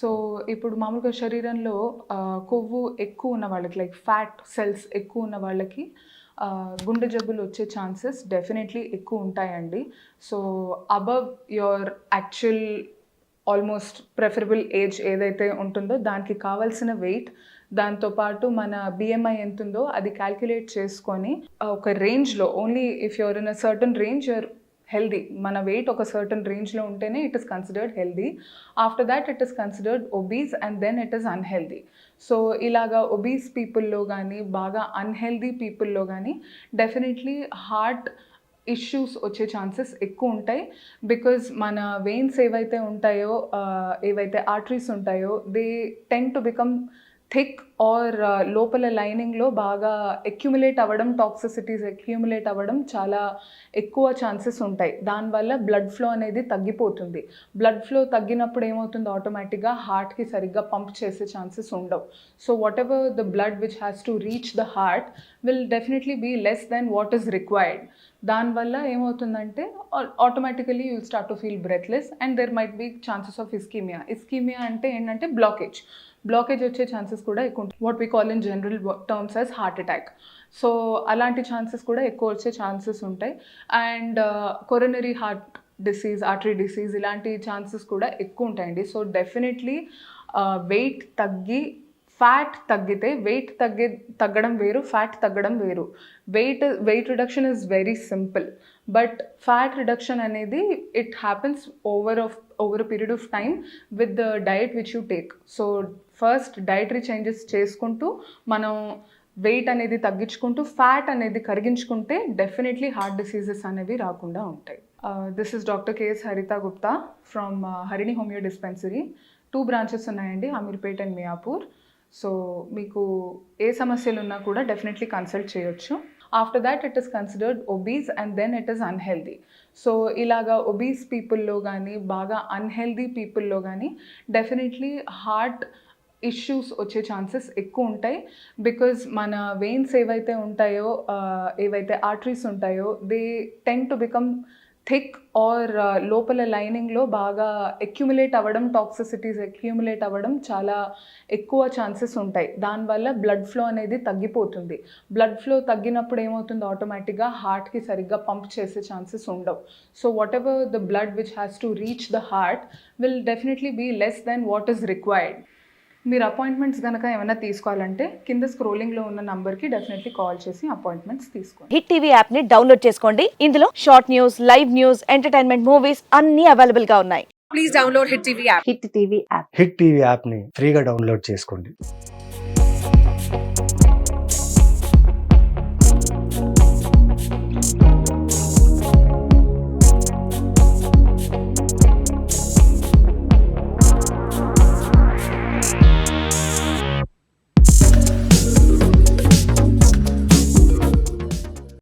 So ఇప్పుడు మామూలుగా శరీరంలో కొవ్వు ఎక్కువ ఉన్న వాళ్ళకి లైక్ ఫ్యాట్ సెల్స్ ఎక్కువ ఉన్న వాళ్ళకి గుండె జబ్బులు వచ్చే ఛాన్సెస్ డెఫినెట్లీ ఎక్కువ ఉంటాయండి. So above your actual almost preferable age ఏదైతే ఉంటుందో దానికి కావాల్సిన వెయిట్ దాంతోపాటు మన బిఎంఐ ఎంత ఉందో అది క్యాల్కులేట్ చేసుకొని ఒక రేంజ్లో only if your in a certain range your healthy మన వెయిట్ ఒక సర్టన్ రేంజ్లో ఉంటేనే it is considered healthy after that it is considered obese and then it is unhealthy so ఇలాగా ఒబీస్ పీపుల్లో కానీ బాగా అన్హెల్దీ పీపుల్లో కానీ డెఫినెట్లీ హార్ట్ ఇష్యూస్ వచ్చే ఛాన్సెస్ ఎక్కువ ఉంటాయి. బికాజ్ మన వెయిన్స్ ఏవైతే ఉంటాయో ఏవైతే ఆర్టరీస్ ఉంటాయో they tend to become thick or uh, లోపల లైనింగ్లో బాగా ఎక్యుములేట్ అవ్వడం టాక్సిసిటీస్ ఎక్యుములేట్ అవ్వడం చాలా ఎక్కువ ఛాన్సెస్ ఉంటాయి. దానివల్ల బ్లడ్ ఫ్లో అనేది తగ్గిపోతుంది. బ్లడ్ ఫ్లో తగ్గినప్పుడు ఏమవుతుంది? ఆటోమేటిక్గా హార్ట్కి సరిగ్గా పంప్ చేసే ఛాన్సెస్ ఉండవు. So whatever the blood which has to reach the heart will definitely be less then what is required దానివల్ల ఏమవుతుందంటే automatically you'll start to feel breathless and there might be chances of ischemia ischemia అంటే ఏంటంటే blockage blockage వచ్చే chances కూడా ఎక్కువ ఉంటాయి. What we call in general terms as heart attack so అలాంటి chances కూడా ఎక్కువ వచ్చే ఛాన్సెస్ ఉంటాయి. And coronary heart disease artery disease ఇలాంటి ఛాన్సెస్ కూడా ఎక్కువ ఉంటాయండి. సో డెఫినెట్లీ వెయిట్ తగ్గి ఫ్యాట్ తగ్గితే వెయిట్ తగ్గే తగ్గడం వేరు ఫ్యాట్ తగ్గడం వేరు. Weight weight reduction is very simple but fat reduction అనేది it happens over of over period of time with the diet which you take so first dietary changes చేసుకుంటూ మనం వెయిట్ అనేది తగ్గించుకుంటూ ఫ్యాట్ అనేది కరిగించుకుంటే డెఫినెట్లీ హార్ట్ డిసీజెస్ అనేవి రాకుండా ఉంటాయి. This is doctor K S Haritha Gupta from Harini homeo dispensary two branches ఉన్నాయండి Ameerpet and Miyapur so మీకు ఏ సమస్యలు ఉన్నా కూడా డెఫినెట్లీ కన్సల్ట్ చేయొచ్చు. After that it is considered obese and then it is unhealthy so ఇలాగా ఒబీస్ పీపుల్లో కానీ బాగా అన్హెల్దీ పీపుల్లో కానీ డెఫినెట్లీ హార్ట్ ఇష్యూస్ వచ్చే ఛాన్సెస్ ఎక్కువ ఉంటాయి. బికాజ్ మన వెయిన్స్ ఏవైతే ఉంటాయో ఏవైతే ఆర్టరీస్ ఉంటాయో they tend to become thick or uh, లోపల లైనింగ్లో బాగా ఎక్యుములేట్ అవ్వడం టాక్సిసిటీస్ ఎక్యుములేట్ అవ్వడం చాలా ఎక్కువ ఛాన్సెస్ ఉంటాయి. దానివల్ల బ్లడ్ ఫ్లో అనేది తగ్గిపోతుంది. బ్లడ్ ఫ్లో తగ్గినప్పుడు ఏమవుతుంది? ఆటోమేటిక్గా హార్ట్కి సరిగ్గా పంప్ చేసే ఛాన్సెస్ ఉండవు. So whatever the blood which has to reach the heart will definitely be less then what is required మీరు అపాయింట్మెంట్స్ కనుక ఏమైనా తీసుకోవాలంటే కింద స్క్రోలింగ్లో ఉన్న నంబర్కి డెఫినెట్లీ కాల్ చేసి అపాయింట్మెంట్స్ తీసుకోండి. హిట్ టీవీ యాప్ని డౌన్లోడ్ చేసుకోండి. ఇందులో short news live news entertainment movies అన్ని అవైలబుల్గా ఉన్నాయి. Please download hit TV app hit TV app hit TV యాప్ని ఫ్రీగా డౌన్లోడ్ చేసుకోండి.